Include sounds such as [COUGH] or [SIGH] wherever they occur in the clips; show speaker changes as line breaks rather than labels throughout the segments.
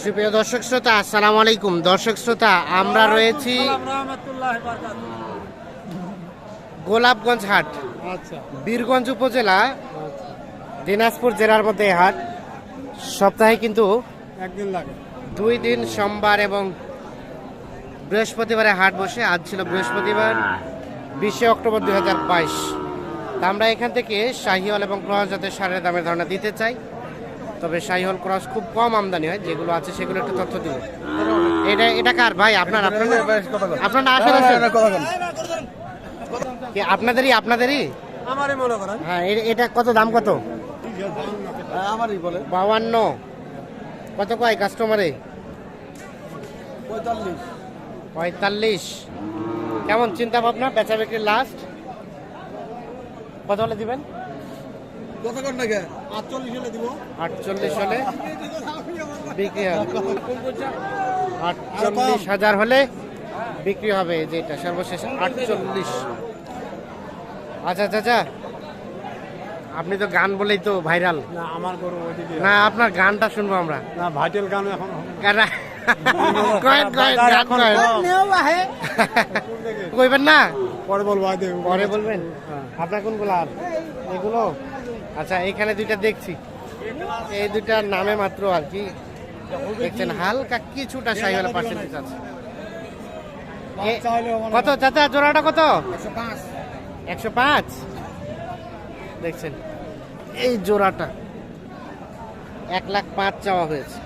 সুপ্রিয় দর্শক শ্রোতা আসসালামু আলাইকুম। দর্শক শ্রোতা আমরা রয়েছি গোলাপগঞ্জ হাট
আচ্ছা।
বীরগঞ্জ উপজেলা দিনাজপুর জেলার মধ্যে এই হাট। সপ্তাহে কিন্তু
একদিন লাগে।
দুই দিন সোমবার এবং বৃহস্পতিবারে হাট বসে। আজ ছিল বৃহস্পতিবার বিশে অক্টোবর দুই হাজার বাইশ। আমরা এখান থেকে শাহিওয়াল এবং ক্রস জাতের সারের দামের ধারণা দিতে চাই। তবে শাহিওয়াল ক্রস খুব কম আমদানি হয় যেগুলো আছে সেগুলো একটু তথ্য দিব। এটা এটা কার? ভাই আপনার আপনার আপনার না? আসলে কি আপনাদেরই আপনাদেরই?
আমারই মনে করেন।
হ্যাঁ এটা কত দাম কত?
আমারই বলে।
বাউান্ন কত কয় কাস্টমারে?
পঁয়তাল্লিশ।
পঁয়তাল্লিশ। কেমন চিন্তা ভাবনা? বেচা বিক্রির লাস্ট কত হলে দিবেন?
কত কর নাকি আটচল্লিশ হলে
আটচল্লিশ বিক্রি হবে। আটচল্লিশ হাজার হলে বিক্রি হবে এই যে এটা সর্বশেষ আটচল্লিশ। আচ্ছা চাচা আপনি তো গান বলেই তো ভাইরাল।
না আমার গরু
না আপনার গানটা শুনব আমরা।
না ভাইটেল [LAUGHS] গান এখন
কয়েন কয়েন গান কয়েন। কইবেন না?
পরে বলব আগে
পরে বলবেন?
হ্যাঁ।
আপনার কোনগুলো আর? এগুলো? আচ্ছা এখানে দুইটা দেখছি। এই দুইটার নামে মাত্র আর কি। দেখছেন হালকা কিছুটা সাইওয়ালা পার্সেন্টেজ আছে। কত? চাচা জোড়াটা কত?
একশো পাঁচ।
একশো পাঁচ? দেখছেন এই জোড়াটা এক লাখ পাঁচ চাওয়া হয়েছে।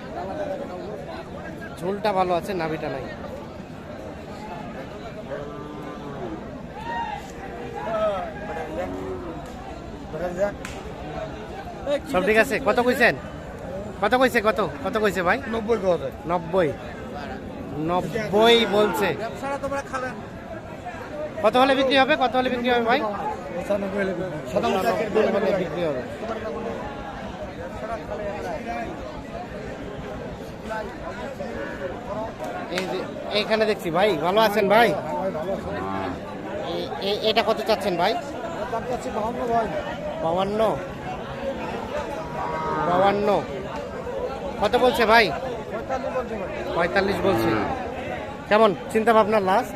ঝোলটা ভালো আছে নাভিটা নাই। সব ঠিক আছে। কত কইছেন? কত কইছে কত? কত কইছে ভাই?
নব্বই
নব্বই। নব্বই বলছে।
ব্যবসাটা তোমরা খাবেন
কত হলে বিক্রি হবে? কত হলে বিক্রি হবে ভাই? বিক্রি হবে এইখানে দেখছি ভাই। ভালো আছেন ভাই? এটা কত চাচ্ছেন ভাই
চাচ্ছি ভাই?
বাউান্ন। বাউান্ন। কত বলছে ভাই?
পঁয়তাল্লিশ বলছে।
কেমন? চিন্তা ভাবনা লাস্ট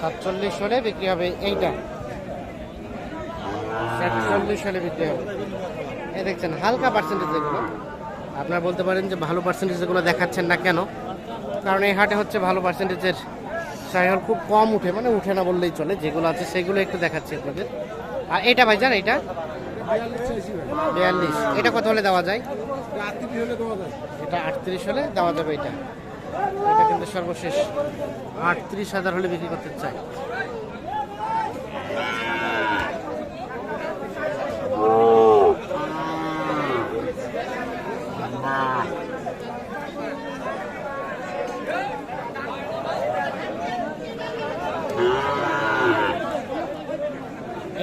সাতচল্লিশ হলে
বিক্রি হবে এইটা। সাতচল্লিশ হলে বিক্রি হবে। এই দেখছেন, হালকা পার্সেন্টেজ এগুলো। আপনারা বলতে পারেন যে ভালো পার্সেন্টেজ এগুলো দেখাচ্ছেন না কেন? কারণ এই হাটে হচ্ছে ভালো পার্সেন্টেজের সাইহল খুব কম উঠে মানে উঠে না বললেই চলে, যেগুলো আছে সেগুলো একটু দেখাচ্ছি আপনাদের। আর এটা ভাই জান এটা?
বিয়াল্লিশ।
এটা কত হলে দেওয়া যায়? এটা আটত্রিশ হলে দেওয়া যাবে এটা। এটা কিন্তু সর্বশেষ। আটত্রিশ হাজার হলে বিক্রি করতে চাই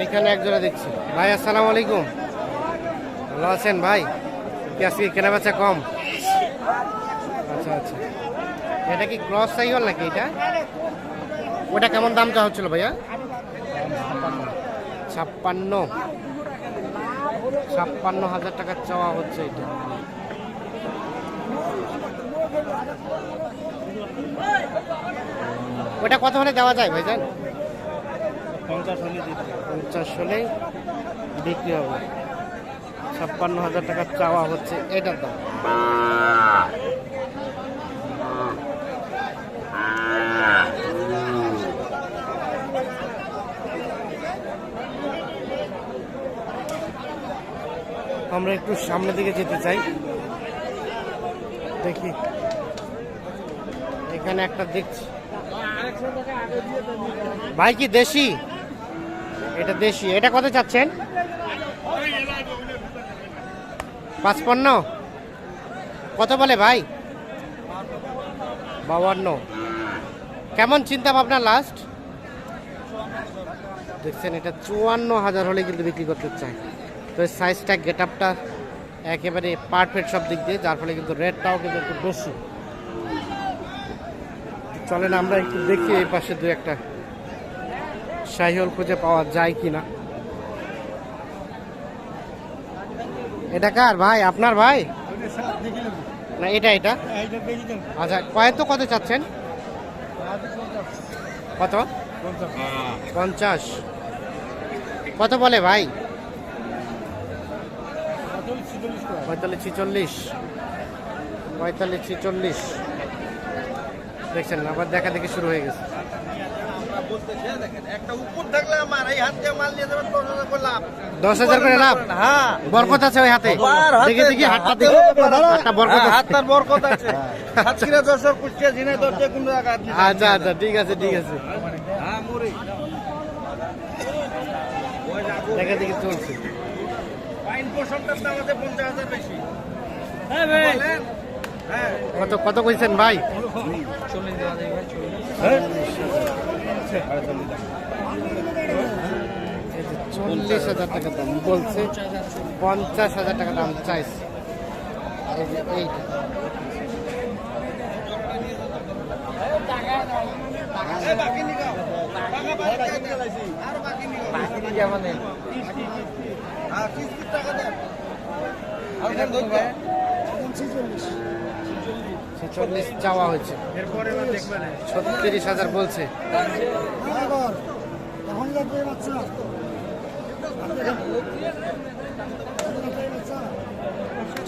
এখানে এক জোড়া দেখছি ভাই, আসসালামু আলাইকুম। ভালো আছেন ভাই? কি আজকে কেনা বেচা কম? আচ্ছা আচ্ছা। এটা কি ক্রস সাইকেল নাকি এটা? ওটা কেমন দাম চাওয়া হচ্ছিল ভাইয়া? ছাপ্পান্ন। ছাপ্পান্ন হাজার টাকা চাওয়া হচ্ছে এটা। ওটা কত হলে দেওয়া যায় ভাইজান
পঞ্চাশ হলে
পঞ্চাশ হলেই বিক্রি হবে। ছাপ্পান্ন হাজার টাকা চাওয়া হচ্ছে, এটার দাম। আমরা একটু সামনের দিকে যেতে চাই। দেখি। এখানে একটা দেখছি। ভাই কি দেশি? এটা দেশি। এটা কত চাচ্ছেন? পাঁচপান্ন? কত বলে ভাই? বাবান্ন কেমন চিন্তা ভাবনা লাস্ট দেখছেন, এটা চুয়ান্ন হাজার হলে কিন্তু বিক্রি করতে চাই তো সাইজটা গেট আপটা একেবারে পারফেক্ট সব দিক দিয়ে, যার ফলে কিন্তু রেটটাও কিন্তু একটু বেশি। চলেন, আমরা একটু দেখি এই পাশে দু একটা। শাহিওল খুঁজে পাওয়া যায় কিনা? এটা কার ভাই? আপনার ভাই? না, এটা এটা? আচ্ছা কয়েক তো কত চাচ্ছেন? কত? পঞ্চাশ। কত বলে ভাই? পঁয়তাল্লিশ ছিচল্লিশ। পঁয়তাল্লিশ ছিচল্লিশ। দেখছেন, আবার দেখা দেখি শুরু হয়ে গেছে।
দশ হাজার করে লাভ? হ্যাঁ।
বরকত আছে ওই হাতে? দেখি দেখি হাতটা দেখি। হাতটা বরকত
হ্যাঁ,
আছে।
বরকত আছে। সাতক্ষীরা দশর কুষ্টিয়া ঝিনে দশটা কোন জায়গা
আচ্ছা আচ্ছা ঠিক আছে ঠিক আছে।
হ্যাঁ
দেখা দেখি চলছে।
পাইন পোষণটার দাম আছে পঞ্চাশ হাজার বেশি। হ্যাঁ ভাই।
কত কত কইছেন ভাই? চল্লিশ হাজার টাকা দাম বলছে পঞ্চাশ হাজার টাকা দাম চাইছে। এই যে এইটা
আর
ছেচল্লিশ চাওয়া হয়েছে। ছত্রিশ হাজার বলছে।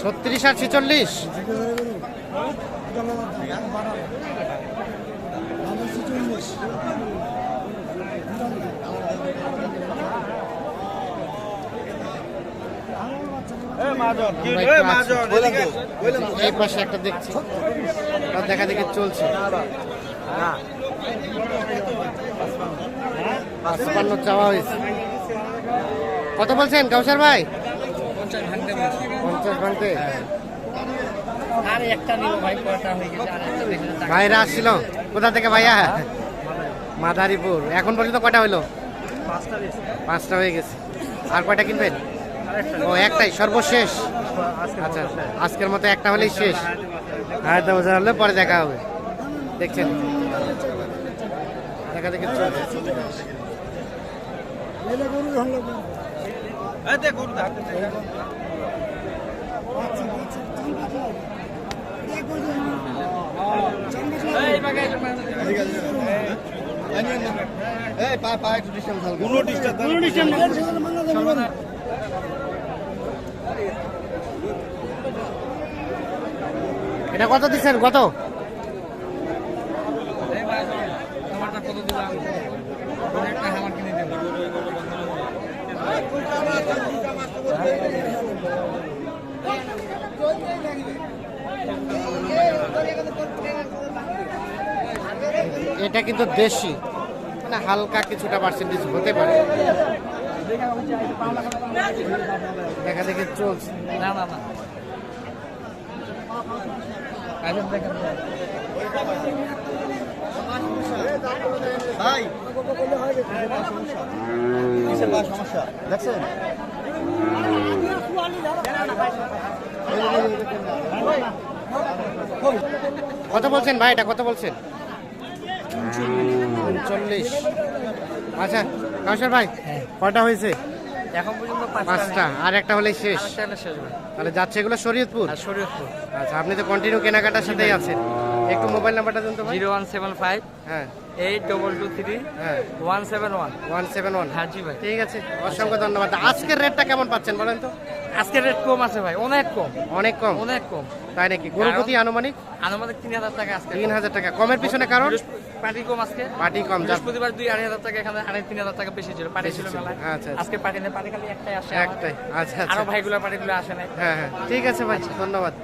ছত্রিশ আর ছেচল্লিশ।
এ মাজন কি
আমরা
রে
একটু
মাজন
আছি।
এদিকে কইলাম
এই পাশে একটা দেখছি। তার দেখা দেখি চলছে। পাঁচপান্ন চাওয়া হয়েছে। কত বলছেন কাউসার ভাই? পঞ্চাশ ভাঙতে। ভাইরা আসছিল। কোথা থেকে ভাইয়া? মাদারীপুর। এখন পর্যন্ত কয়টা হইল? পাঁচটা হয়ে গেছে। আর কয়টা কিনবেন? ও একটাই সর্বশেষ? আচ্ছা আজকের মতো একটা হলেই শেষ। হায়দ্রাবাদ বাজার হলে পরে দেখা হবে। দেখছেন? দেখা দেখি
ডিস্টেন্স থাকবে
কোনো ডিস্টার্ব
এটা কত দিচ্ছেন? কত? এটা কিন্তু দেশি। মানে হালকা কিছুটা পার্সেন্টেজ হতে পারে। দেখা দেখে চলছে।
না না না।
ভাই।
সমস্যা দেখছেন?
কত বলছেন ভাই এটা কত বলছেন? উনচল্লিশ আচ্ছা কাউসার ভাই কটা হয়েছে?
এখন পর্যন্ত
পাঁচটা আর একটা হলেই শেষ?
পাঁচটা হলে শেষ
তাহলে যাচ্ছে এগুলো শরীয়তপুর?
শরীয়তপুর।
আচ্ছা আপনি তো কন্টিনিউ কেনাকাটার সাথেই আছেন। একটু মোবাইল নাম্বারটা দিন তো
জিরো ওয়ান সেভেন ফাইভ
হ্যাঁ।
এইট ডবল টু থ্রি
হ্যাঁ।
One seven one.
One seven one.
হ্যাঁ জি ভাই।
ঠিক আছে অসংখ্য ধন্যবাদ। আজকের রেটটা কেমন পাচ্ছেন বলেন তো?
আজকের রেট কম আছে ভাই অনেক কম।
অনেক কম?
অনেক কম।
তাই নাকি? গরুপতি আনুমানিক?
আনুমানিক তিন হাজার টাকা আজকে।
তিন হাজার টাকা। কমের পিছনে কারণ?
পার্টি কম আজকে।
পার্টি কম
বৃহস্পতিবার দুই আড়াই হাজার টাকা এখানে আড়াই তিন হাজার টাকা বেশি ছিল। পার্টি।
আচ্ছা, আচ্ছা।
আজকে পার্টি নেই পার্টি খালি একটাই আসে।
একটাই। আচ্ছা
আরও
আচ্ছা
ভাইগুলো পার্টিগুলো আসে নাই।
হ্যাঁ হ্যাঁ। ঠিক আছে ভাই ধন্যবাদ।